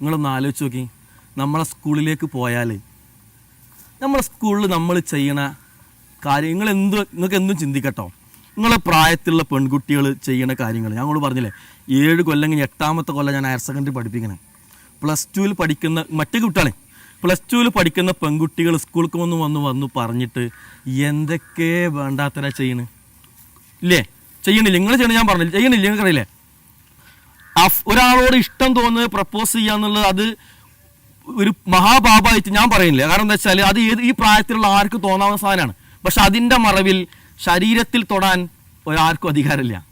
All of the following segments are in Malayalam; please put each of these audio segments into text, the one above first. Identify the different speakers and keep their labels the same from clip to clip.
Speaker 1: നിങ്ങളൊന്ന് ആലോചിച്ച് നോക്കി. നമ്മളെ സ്കൂളിലേക്ക് പോയാൽ നമ്മളെ സ്കൂളിൽ നമ്മൾ ചെയ്യണ കാര്യം നിങ്ങൾ എന്ത് നിങ്ങൾക്ക് എന്തും ചിന്തിക്കട്ടോ. നിങ്ങളെ പ്രായത്തിലുള്ള പെൺകുട്ടികൾ ചെയ്യണ കാര്യങ്ങൾ ഞങ്ങളോട് പറഞ്ഞില്ലേ ഏഴ് കൊല്ലം എട്ടാമത്തെ കൊല്ലം ഞാൻ ഹയർ സെക്കൻഡറി പഠിപ്പിക്കണം. പ്ലസ് ടുവിൽ പഠിക്കുന്ന മറ്റേ കുട്ടികളെ പ്ലസ് ടുവിൽ പഠിക്കുന്ന പെൺകുട്ടികൾ സ്കൂൾക്ക് വന്ന് വന്ന് വന്ന് പറഞ്ഞിട്ട് എന്തൊക്കെ വേണ്ടാത്തരാ ചെയ്യണ്? ഇല്ലേ? ചെയ്യണില്ല? നിങ്ങൾ ചെയ്യണ ഞാൻ പറഞ്ഞില്ല? ചെയ്യണില്ല? നിങ്ങൾക്കറിയില്ലേ? ഒരാളോട് ഇഷ്ടം തോന്നുന്നത് പ്രപ്പോസ് ചെയ്യുക എന്നുള്ളത് അത് ഒരു മഹാപാപായിട്ട് ഞാൻ പറയുന്നില്ല. കാരണം എന്താ വെച്ചാൽ അത് ഏത് ഈ പ്രായത്തിലുള്ള ആർക്കും തോന്നാവുന്ന സാധനമാണ്. പക്ഷെ അതിന്റെ മറവിൽ ശരീരത്തിൽ തൊടാൻ ഒരാർക്കും അധികാരമില്ല.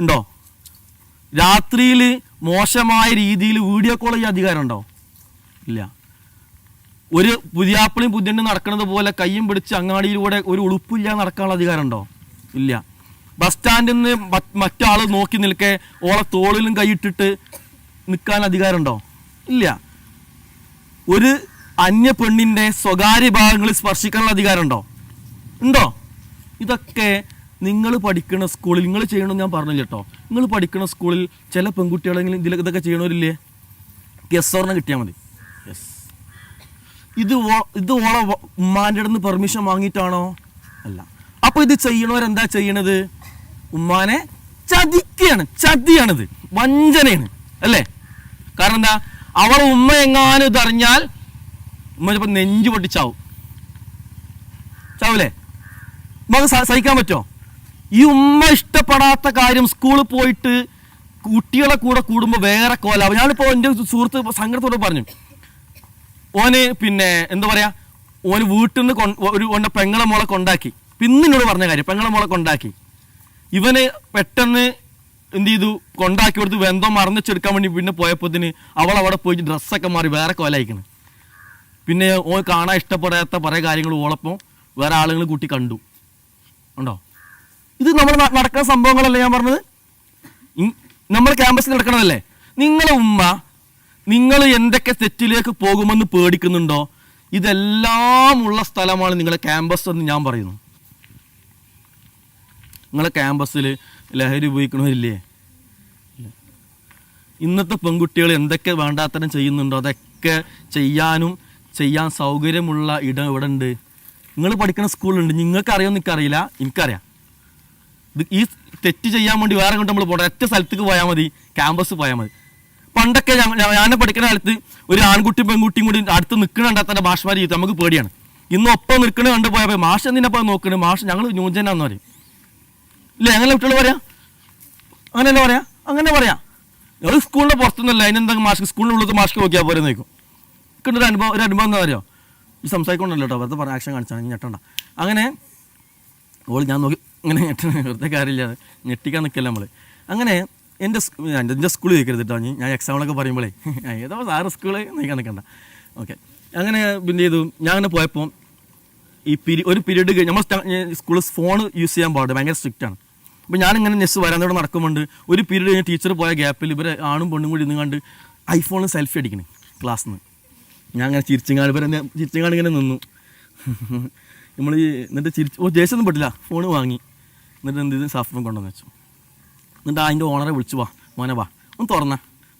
Speaker 1: ഉണ്ടോ? രാത്രിയിൽ മോശമായ രീതിയിൽ വീഡിയോ കോൾ ചെയ്യാൻ അധികാരമുണ്ടോ? ഇല്ല. ഒരു പുതിയാപ്പിളിയും പുതിയണ്ണും നടക്കുന്നത് പോലെ കയ്യും പിടിച്ച് അങ്ങാടിയിലൂടെ ഒരു ഉളുപ്പില്ല നടക്കാനുള്ള അധികാരമുണ്ടോ? ഇല്ല. ബസ് സ്റ്റാൻഡിൽ നിന്ന് മറ്റാൾ നോക്കി നിൽക്കെ ഓളെ തോളിലും കൈയിട്ടിട്ട് നിൽക്കാൻ അധികാരമുണ്ടോ? ഇല്ല. ഒരു അന്യ പെണ്ണിന്റെ സ്വകാര്യ ഭാഗങ്ങളിൽ സ്പർശിക്കാനുള്ള അധികാരമുണ്ടോ? ഉണ്ടോ? ഇതൊക്കെ നിങ്ങൾ പഠിക്കുന്ന സ്കൂളിൽ നിങ്ങൾ ചെയ്യണമെന്ന് ഞാൻ പറഞ്ഞില്ല കേട്ടോ നിങ്ങൾ പഠിക്കുന്ന സ്കൂളിൽ ചില പെൺകുട്ടികളെങ്കിലും ഇതിൽ ഇതൊക്കെ ചെയ്യണവരില്ലേ? യെസ് ഓർണ കിട്ടിയാൽ മതി. യെസ് ഇത് ഓ- ഇത് ഓളെ ഉമ്മാന്റെ അടുത്ത് പെർമിഷൻ വാങ്ങിയിട്ടാണോ? അല്ല. അപ്പോൾ ഇത് ചെയ്യണവരെന്താ ചെയ്യണത്? ഉമ്മാനെ ചതിക്കുകയാണ് ചതിയാണിത്. വഞ്ചനയാണ് അല്ലേ? കാരണം എന്താ? അവർ ഉമ്മ എങ്ങാനും ഇതറിഞ്ഞാൽ ഉമ്മ ചിലപ്പോൾ നെഞ്ചു പൊട്ടിച്ചാവും. ചാവൂലേ? ഉമ്മക്ക് സഹിക്കാൻ പറ്റുമോ ഈ ഉമ്മ ഇഷ്ടപ്പെടാത്ത കാര്യം സ്കൂളിൽ പോയിട്ട് കുട്ടികളെ കൂടെ കൂടുമ്പോൾ വേറെ കോലാവും ഞാനിപ്പോൾ എന്റെ സുഹൃത്ത് സങ്കടത്തോട് പറഞ്ഞു. ഓന് പിന്നെ എന്താ പറയാ? ഓന് വീട്ടിൽ നിന്ന് ഒരു ഓന്റെ പെങ്ങളെ മോളെ കൊണ്ടാക്കി. പിന്നിനോട് പറഞ്ഞ കാര്യം പെങ്ങളെ മോളെ കൊണ്ടാക്കി. ഇവന് പെട്ടെന്ന് എന്ത് ചെയ്തു? കൊണ്ടാക്കി കൊടുത്ത് ബന്ധം മറന്നിച്ചെടുക്കാൻ വേണ്ടി പിന്നെ പോയപ്പോത്തിന് അവൾ അവിടെ പോയിട്ട് ഡ്രസ്സൊക്കെ മാറി വേറെ കോലായിക്കണ് പിന്നെ ഓ കാണാൻ ഇഷ്ടപ്പെടാത്ത പല കാര്യങ്ങൾ ഓളപ്പം വേറെ ആളുകൾ കൂട്ടി കണ്ടു. ഉണ്ടോ? ഇത് നമ്മൾ നടക്കുന്ന സംഭവങ്ങളല്ലേ ഞാൻ പറഞ്ഞത്? നമ്മൾ ക്യാമ്പസിൽ നടക്കണതല്ലേ? നിങ്ങളെ ഉമ്മ നിങ്ങൾ എന്തൊക്കെ തെറ്റിലേക്ക് പോകുമെന്ന് പേടിക്കുന്നുണ്ടോ? ഇതെല്ലാം ഉള്ള സ്ഥലമാണ് നിങ്ങളെ ക്യാമ്പസ് എന്ന് ഞാൻ പറയുന്നു. നിങ്ങളെ ക്യാമ്പസിൽ ലഹരി ഉപയോഗിക്കണമില്ലേ. ഇന്നത്തെ പെൺകുട്ടികൾ എന്തൊക്കെ വേണ്ടാത്തരം ചെയ്യുന്നുണ്ടോ? അതൊക്കെ ചെയ്യാനും ചെയ്യാൻ സൗകര്യമുള്ള ഇടം ഇവിടെ ഉണ്ട് നിങ്ങൾ പഠിക്കുന്ന സ്കൂളുണ്ട് നിങ്ങൾക്ക് അറിയാമെന്ന് എനിക്കറിയില്ല എനിക്കറിയാം. ഇത് ഈ തെറ്റ് ചെയ്യാൻ വേണ്ടി വേറെ കൊണ്ട് നമ്മൾ പോകണം ഒറ്റ സ്ഥലത്തേക്ക് പോയാൽ മതി. ക്യാമ്പസ് പോയാൽ മതി. പണ്ടൊക്കെ ഞാൻ പഠിക്കുന്ന കാലത്ത് ഒരു ആൺകുട്ടിയും പെൺകുട്ടിയും കൂടി അടുത്ത് നിൽക്കണ കണ്ടാൽ തന്നെ മാഷ്മാർ ചെയ്തു നമുക്ക് പേടിയാണ്. ഇന്ന് ഒപ്പം നിൽക്കണ കണ്ട് പോയപ്പോൾ മാഷ് എന്തിനപ്പോൾ നോക്കണേ? മാഷ് ഞങ്ങൾ ന്യൂജനാന്ന് പറയും ഇല്ലേ അങ്ങനെ കുട്ടികൾ പറയാം? അങ്ങനെ തന്നെ പറയാം? അങ്ങനെ പറയാം. ഒരു സ്കൂളിന്റെ പുറത്തുനിന്നല്ല അതിനെന്താ മാസ്ക്? സ്കൂളിന്റെ ഉള്ളത് മാസ്ക് നോക്കിയാൽ പോരെ നോക്കും കിട്ടുന്ന അനുഭവം ഒരു അനുഭവം എന്താ പറയുക ഈ സംസാരിക്കൊണ്ടല്ലോ കേട്ടോ വെറുതെ പറഞ്ഞ ആക്ഷൻ കാണിച്ചാണ് ഞെട്ടണ്ട. അങ്ങനെ ഓൾ ഞാൻ നോക്കി ഇങ്ങനെ ഞെട്ടണ വെറുതെ കാര്യമില്ല ഞെട്ടിക്കാൻ നിൽക്കല്ല നമ്മൾ അങ്ങനെ എന്റെ എന്റെ സ്കൂളിൽ ചോദിക്കരുത് കേട്ടോ ഞാൻ എക്സാമിലൊക്കെ പറയുമ്പോഴേ ഏതോ സാറ് സ്കൂളിൽ നിൽക്കാൻ നിൽക്കണ്ട ഓക്കെ അങ്ങനെ പിന്നെ ചെയ്തു ഞാൻ അങ്ങനെ പോയപ്പോൾ ഈ പിരി ഒരു പീരീഡ് കഴിഞ്ഞ് നമ്മൾ സ്കൂളിൽ ഫോൺ യൂസ് ചെയ്യാൻ പാടില്ല ഭയങ്കര സ്ട്രിക്റ്റ് ആണ്. അപ്പോൾ ഞാനിങ്ങനെ നെസ് വരാനോട് നടക്കുന്നുണ്ട് ഒരു പീരീഡ് കഴിഞ്ഞ് ടീച്ചർ പോയ ഗ്യാപ്പിൽ ഇവരെ ആണും പെണ്ണും കൂടി ഇന്ന് കണ്ട് ഐഫോണിൽ സെൽഫി അടിക്കണേ ക്ലാസ്സിൽ നിന്ന് ഞാൻ അങ്ങനെ ചിരിച്ചങ്ങാട് ഇവരെ ചിരിച്ചങ്ങാട് ഇങ്ങനെ നിന്നു. നമ്മൾ എന്നിട്ട് ചിരിച്ച് ഓ ദേശമൊന്നും പെട്ടില്ല. ഫോൺ വാങ്ങി. എന്നിട്ട് എന്ത് ചെയ്തു? സാഫ് കൊണ്ടുവന്ന് വെച്ചു. എന്നിട്ട് അതിന്റെ ഓണറെ വിളിച്ചു വാ മോനെ വാ ഒന്ന് തുറന്ന.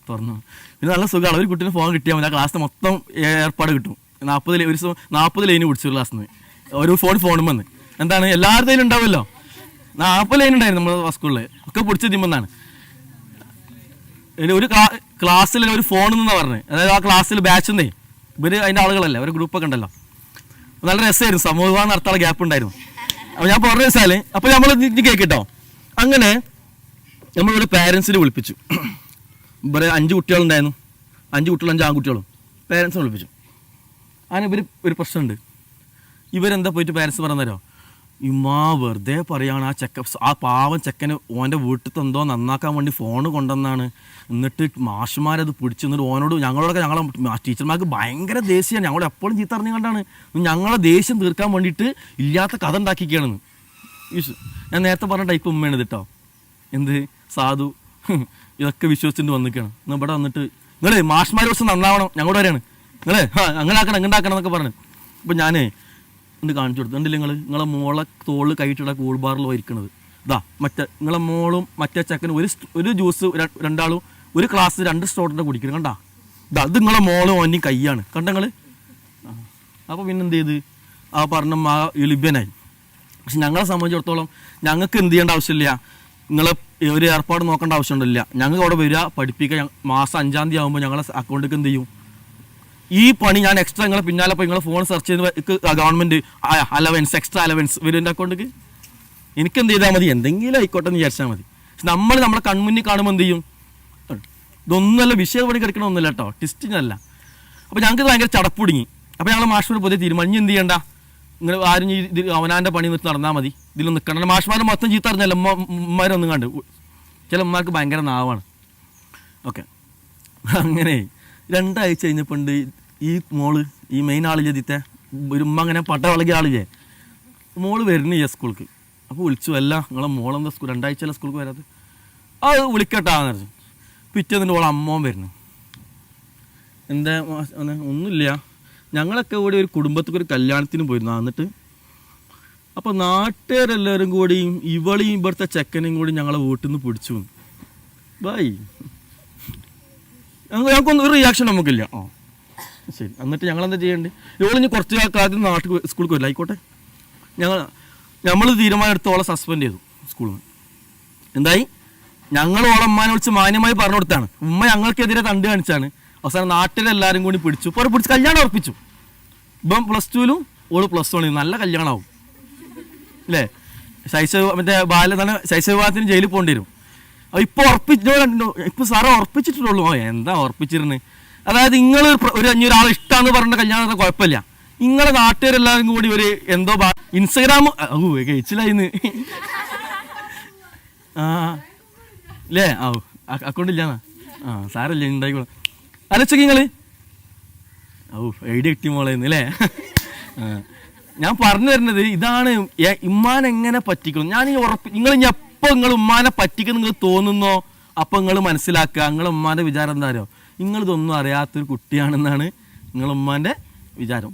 Speaker 1: തുറന്നു. പിന്നെ നല്ല സുഖമാണ്. ഒരു കുട്ടീനെ ഫോൺ കിട്ടിയാൽ മതി. ആ ക്ലാസ്സിൽ മൊത്തം ഏർപ്പാട് കിട്ടും. നാൽപ്പത് ഒരു നാൽപ്പത് ലൈന് പിടിച്ചു ഒരു ക്ലാസ്സിൽ നിന്ന് ഒരു ഫോൺ ഫോണും വന്ന്. എന്താണ്? എല്ലാവരുടെയും ഉണ്ടാവുമല്ലോ? നാൽപ്പത് ലൈൻ ഉണ്ടായിരുന്നു നമ്മുടെ സ്കൂളിൽ ഒക്കെ പിടിച്ച് തിമ്മെന്നാണ് ഒരു ക്ലാസ്സിൽ ഒരു ഫോൺ എന്നാണ് പറഞ്ഞത് അതായത് ആ ക്ലാസ്സിൽ ബാച്ച് നിന്നേ ഇവർ അതിന്റെ ആളുകളല്ലേ? ഒരു ഗ്രൂപ്പൊക്കെ ഉണ്ടല്ലോ. നല്ല രസമായിരുന്നു. സമൂഹം നടത്താനുള്ള ഗ്യാപ്പ് ഉണ്ടായിരുന്നു. അപ്പോൾ ഞാൻ പറഞ്ഞ വെച്ചാൽ അപ്പോൾ നമ്മൾ കേൾക്കട്ടോ. അങ്ങനെ നമ്മളിവിടെ പാരൻസിനെ വിളിപ്പിച്ചു. ഇവരെ അഞ്ച് കുട്ടികളുണ്ടായിരുന്നു. അഞ്ച് കുട്ടികളും അഞ്ച് ആൺകുട്ടികളും. പാരൻസിനെ വിളിപ്പിച്ചു. അങ്ങനെ ഇവർ ഒരു പ്രശ്നമുണ്ട്. ഇവരെന്താ പോയിട്ട് പാരൻസ് പറഞ്ഞുതരോ? ഇമ്മാ വെറുതെ പറയാണ് ആ ചെക്ക ആ പാവം ചെക്കന് ഓന്റെ വീട്ടിൽ എന്തോ നന്നാക്കാൻ വേണ്ടി ഫോൺ കൊണ്ടുവന്നാണ്. എന്നിട്ട് മാഷുമാരത് പിടിച്ചു എന്നിട്ട് ഓനോട് ഞങ്ങളോടൊക്കെ ഞങ്ങളെ ടീച്ചർമാർക്ക് ഭയങ്കര ദേഷ്യമാണ് ഞങ്ങൾ എപ്പോഴും ചീത്ത അറിഞ്ഞു കണ്ടാണ്. ഞങ്ങളെ ദേഷ്യം തീർക്കാൻ വേണ്ടിയിട്ട് ഇല്ലാത്ത കഥ ഉണ്ടാക്കിക്കുകയാണെന്ന് ഞാൻ നേരത്തെ പറഞ്ഞ ടൈപ്പ് ഉമ്മയാണ് കേട്ടോ എന്ത്? സാധു. ഇതൊക്കെ വിശ്വസിച്ചിട്ട് വന്നിരിക്കുകയാണ്. എന്നാൽ ഇവിടെ വന്നിട്ട് നിങ്ങളെ ദിവസം നന്നാവണം. ഞങ്ങളോട് വരെയാണ് നിങ്ങളെ അങ്ങനെ ആക്കണം അങ്ങനെ ആക്കണം എന്നൊക്കെ പറഞ്ഞു. അപ്പം ഞാനേ ഉണ്ട് കാണിച്ചു കൊടുത്തു. ഉണ്ടല്ലേ നിങ്ങൾ നിങ്ങളെ മോളെ തോളിൽ കൈയിട്ടിട കൂൾബാറിൽ ഇരിക്കുന്നത് ഇതാ മറ്റേ നിങ്ങളെ മോളും മറ്റേ ചക്കനും ഒരു ഒരു ജ്യൂസ് രണ്ടാളും ഒരു ക്ലാസ് രണ്ട് സ്റ്റോട്ടിന്റെ കുടിക്കണം കണ്ടാ? ഇതാ ഇത് നിങ്ങളെ മോളും ഓന്റെ കൈയാണ്. കണ്ടങ്ങൾ അപ്പോൾ പിന്നെ എന്ത് ചെയ്ത്? ആ പറഞ്ഞ ആ എളിബ്യനായി പക്ഷെ ഞങ്ങളെ സംബന്ധിച്ചിടത്തോളം ഞങ്ങൾക്ക് എന്ത് ചെയ്യേണ്ട ആവശ്യമില്ല. നിങ്ങളെ ഒരു ഏർപ്പാട് നോക്കേണ്ട ആവശ്യമുണ്ടല്ല. ഞങ്ങൾക്ക് അവിടെ വരിക പഠിപ്പിക്കുക. മാസം അഞ്ചാം തീയതി ആകുമ്പോൾ ഞങ്ങളെ അക്കൗണ്ടിലേക്ക് എന്ത് ചെയ്യും? ഈ പണി ഞാൻ എക്സ്ട്രാ നിങ്ങളെ പിന്നാലെ പോയി നിങ്ങളെ ഫോൺ സെർച്ച് ചെയ്ത് ഗവൺമെന്റ് അലവൻസ് എക്സ്ട്രാ അലവൻസ് വരും എന്റെ അക്കൗണ്ടിക്ക് എനിക്ക് എന്ത് ചെയ്താൽ മതി? എന്തെങ്കിലും ആയിക്കോട്ടെ എന്ന് വിചാരിച്ചാൽ മതി. നമ്മൾ നമ്മളെ കൺമുന്നിൽ കാണുമ്പോൾ എന്ത് ചെയ്യും? ഇതൊന്നുമല്ല വിഷയം പണി കിടക്കണമൊന്നുമില്ല കേട്ടോ. ടിസ്റ്റിനല്ല അപ്പോൾ ഞങ്ങൾക്ക് ഭയങ്കര ചടപ്പുടുങ്ങി. അപ്പോൾ ഞങ്ങൾ മാഷ്മാർ പുതിയ തീരുമാനം എന്ത് ചെയ്യണ്ട? നിങ്ങൾ ആരും ഈ ഇത് അവനാന്റെ പണി നിർത്തി നടന്നാൽ മതി. ഇതിൽ നിൽക്കണം മാഷ്മാർ മൊത്തം ചീത്ത അറിഞ്ഞല്ല ഉമ്മമാരൊന്നും കണ്ട്. ചില ഉമ്മമാർക്ക് ഭയങ്കര നാവാണ്. ഓക്കെ. അങ്ങനെ രണ്ടാഴ്ച കഴിഞ്ഞപ്പോണ്ട് ഈ മോൾ ഈ മെയിൻ ആളില്ലേ ഒരു ഉമ്മ അങ്ങനെ പട്ട വളകിയ ആളില്ലേ? മോൾ വരുന്നു ഈ സ്കൂൾക്ക് അപ്പോൾ വിളിച്ചു അല്ല നിങ്ങളെ മോളെന്താ സ്കൂൾ രണ്ടാഴ്ച അല്ല സ്കൂൾക്ക് വരാത് അത് വിളിക്കട്ടാന്ന് പറഞ്ഞു. പിറ്റേന്നിട്ട് ഓളെ അമ്മോൻ വരുന്നു. എന്താ ഒന്നുമില്ല. ഞങ്ങളൊക്കെ കൂടി ഒരു കുടുംബത്തിൽ ഒരു കല്യാണത്തിന് പോയിരുന്നു എന്നിട്ട് അപ്പോൾ നാട്ടുകാരെല്ലാവരും കൂടിയും ഇവളെയും ഇവിടുത്തെ ചെക്കനെയും കൂടി ഞങ്ങളെ വീട്ടിൽ നിന്ന് പിടിച്ചു ബൈ. ഞങ്ങൾ ഞങ്ങൾക്കൊന്നും ഒരു റിയാക്ഷൻ നമുക്കില്ല. ആ. ശരി എന്നിട്ട് ഞങ്ങൾ എന്താ ചെയ്യേണ്ടത് ഇവളിഞ്ഞ് കുറച്ച് കാലത്ത് നാട്ടിൽ സ്കൂളിൽ വരില്ല ആയിക്കോട്ടെ. ഞങ്ങൾ നമ്മൾ തീരുമാനം എടുത്തോളം സസ്പെൻഡ് ചെയ്തു സ്കൂളിൽ നിന്ന്. എന്തായി? ഞങ്ങൾ ഓളമ്മാനെ വിളിച്ച് മാന്യമായി പറഞ്ഞു കൊടുത്താണ്. ഉമ്മ ഞങ്ങൾക്കെതിരെ തണ്ട് കാണിച്ചാണ്. അവസാനം നാട്ടിലെല്ലാവരും കൂടി പിടിച്ചു. ഇപ്പോൾ പിടിച്ച് കല്യാണം ഉറപ്പിച്ചു. ഇപ്പം പ്ലസ് ടുവിലും ഓൾ പ്ലസ് വണ്ണിലും നല്ല കല്യാണമാവും. അല്ലേ? ശൈശവ മറ്റേ ബാല്യ തന്നെ ശൈശവിവാഹത്തിന് ജയിലിൽ പോകേണ്ടി വരും. അപ്പോൾ ഇപ്പോൾ ഉറപ്പിച്ചു ഇപ്പോൾ സാറ് ഉറപ്പിച്ചിട്ടുള്ളൂ. എന്താ ഉറപ്പിച്ചിരുന്നത് അതായത് നിങ്ങൾ ഒരു അഞ്ഞൂറ് ഒരാൾ ഇഷ്ടമാന്ന് പറഞ്ഞ കല്യാണം കുഴപ്പമില്ല. നിങ്ങളെ നാട്ടുകാരെല്ലാവരും കൂടി ഒരു എന്തോ ഇൻസ്റ്റഗ്രാം ഓ കഴിച്ചില്ലായിന്ന് ആ അല്ലേ ആ അക്കൗണ്ട് ഇല്ലാന്നാ. ആ സാരല്ലേ ഉണ്ടായിക്കോളാം. അലച്ചൊക്കെ നിങ്ങൾ ഓ ഐഡിയ കിട്ടി മോളേന്ന് അല്ലേ. ഞാൻ പറഞ്ഞു തരുന്നത് ഇതാണ് ഉമ്മാൻ എങ്ങനെ പറ്റിക്കണം? ഞാൻ ഈ ഉറപ്പ് നിങ്ങൾ എപ്പോൾ നിങ്ങൾ ഉമ്മാനെ പറ്റിക്കുന്ന നിങ്ങൾ തോന്നുന്നോ? അപ്പം നിങ്ങൾ മനസ്സിലാക്കുക. നിങ്ങൾ ഉമ്മാന്റെ വിചാരം എന്താ നിങ്ങളിതൊന്നും അറിയാത്തൊരു കുട്ടിയാണെന്നാണ് നിങ്ങളുമ്മാന്റെ വിചാരം.